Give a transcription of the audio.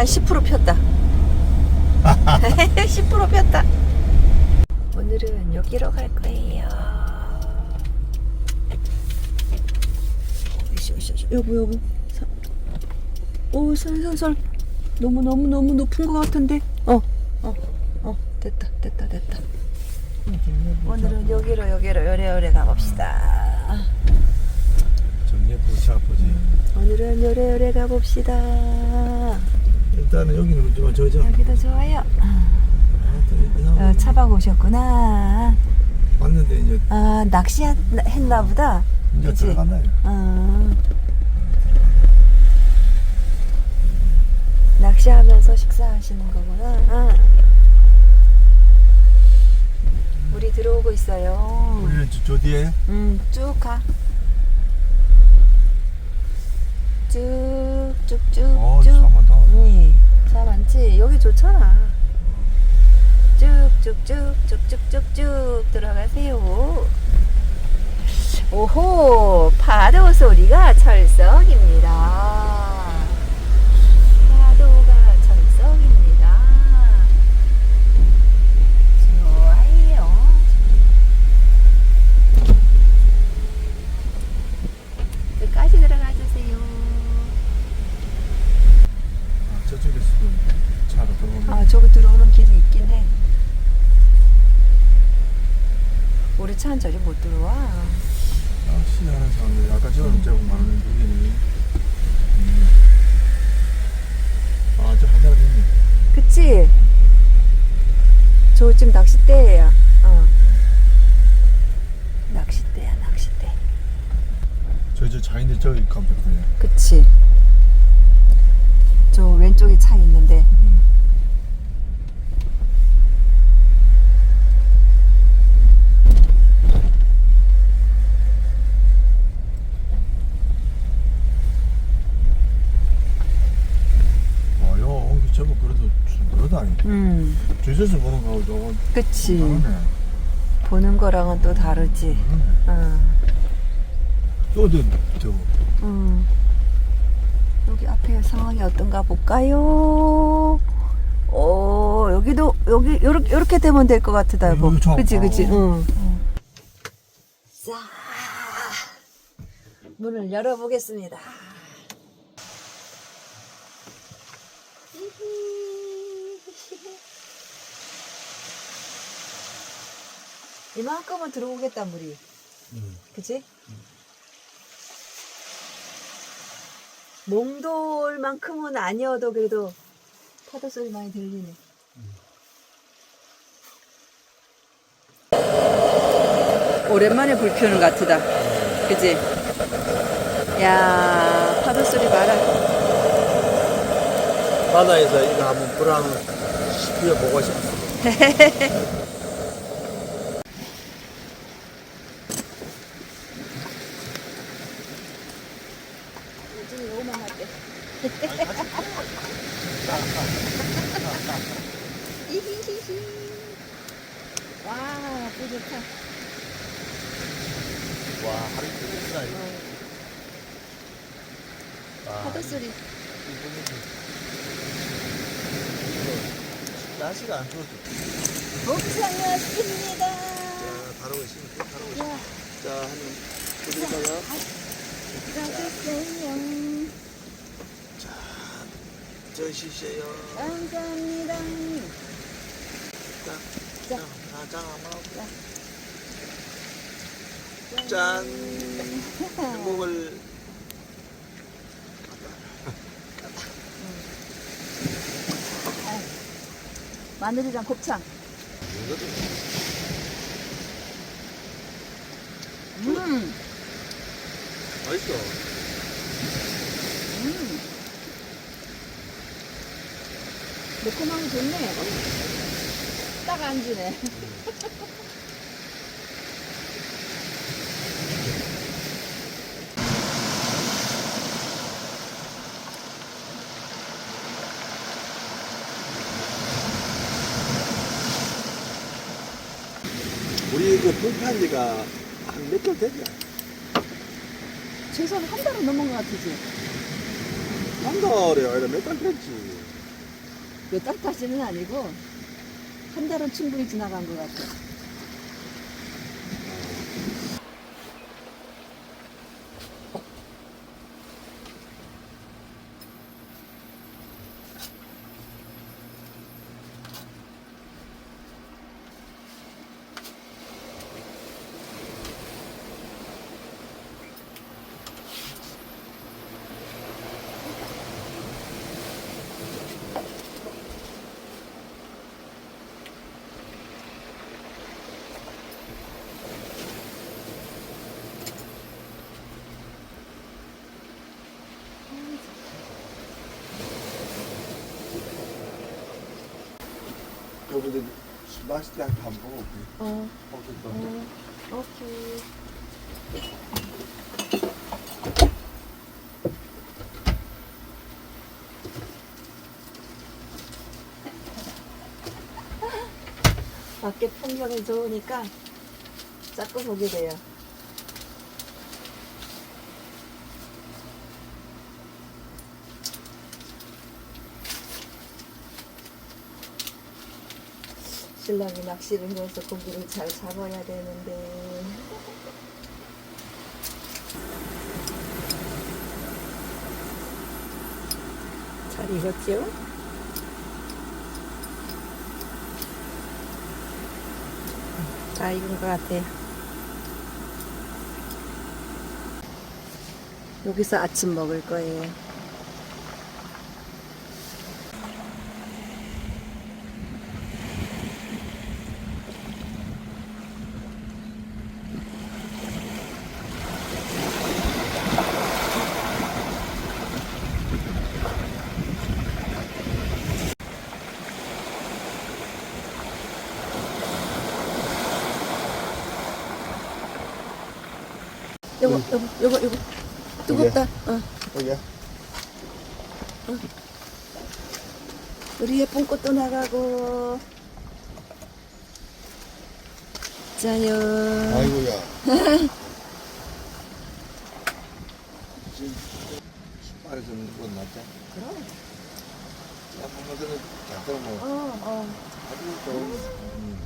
한 10% 폈다. 10% 폈다. 오늘은 여기로 갈 거예요. 으쌰, 으쌰. 여보, 여보. 사- 오, 설설설. 너무, 너무, 너무 높은 것 같은데? 어, 어, 어. 됐다, 됐다, 됐다. 오늘은 여기로, 여기로, 요래요래 가봅시다. 정리해 보자 아버지. 오늘은 요래요래 가봅시다. 일단은 여기는 좀 저저. 여기도 좋아요. 어, 어, 차박 오셨구나. 왔는데 이제 아, 낚시했나 보다. 이제 그치? 들어갔나요? 어. 낚시하면서 식사하시는 거구나. 아. 우리 들어오고 있어요. 우리는 저, 저 뒤에 음, 쭉 가. 쭉, 쭉, 쭉, 어, 쭉. 차 많다. 네, 차 많지? 여기 좋잖아. 쭉, 쭉, 쭉, 쭉, 쭉, 쭉, 쭉 들어가세요. 오호, 파도 소리가 철썩입니다. 파도가 철썩입니다. 좋아요. 끝까지 들어가 주세요. 아, 저쪽에서 차가 들어오면 아, 저거 들어오는 길이 있긴 해. 우리 차는 저리 못 들어와. 낚시하는 사람들이 아까 저는 저거 많은 여기는 음. 아 저 한 사람 있네. 그치? 저 지금 낚싯대야. 어. 낚싯대야, 낚싯대. 저저 차인데 저기 가면 되거든요. 그치? 저 왼쪽에 차 있는데. 음. 아, 요 옹기 저거 아니. 음, 주저서 보는 거하고 저거 그치. 다르네. 보는 거랑은 또 다르지. 다르네. 어. 또 저, 저거 음. 여기 앞에 상황이 어떤가 볼까요? 오, 여기도, 여기, 요렇게, 요렇게 되면 될 것 같다, 여보. 여기 저- 그치, 그치, 어. 응. 자, 문을 열어보겠습니다. 이만큼은 들어오겠다, 물이. 음. 그치? 몽돌만큼은 아니어도 그래도 파도 소리 많이 들리네. 오랜만에 불 켜는 것 같다. 그치? 야 파도 소리 봐라. 바다에서 이거 한번 불안 시비어 보고 싶어. 요즘 요거만 할게. 이히히히. 와, 뿌듯하. 와, 하루 이틀 아, 파도 소리. 날씨가 안 좋아서. 옥상 왔습니다. 자, 다루고 있으니까 다루고 있어. 야, 자, 한번 드릴까요? 가주세요. 드시세요. 감사합니다. 자, 자. 자, 자, 한번 짠. 짠. 행복을. 마늘이랑 곱창. 음, 맛있어. 음. 매콤하고 좋네. 딱 안주네. 우리 그 불판 지가 한 몇 개월 됐냐? 최소한 한 달은 넘은 것 같으지? 한 달에 아니라 몇달 됐지. 몇 달 까지는 아니고 한 달은 충분히 지나간 것 같아. 여기도 맛있게 한번 먹어볼게. 어. 어, 오케이. 밖에 풍경이 좋으니까 자꾸 보게 돼요. 신랑이 낚시를 해서 고기를 잘 잡아야 되는데. 잘 익었죠? 다 익은 것 같아요. 여기서 아침 먹을 거예요. 요거, 요거, 요거, 요거. 뜨겁다. 어. 여기야? 우리 예쁜 꽃도 나가고. 짜요. 아이고야. 지금 신발에서 누군 났자? 그럼. 야, 뭔가 그는 작다 뭐. 어, 어. 아주 좋은. 음.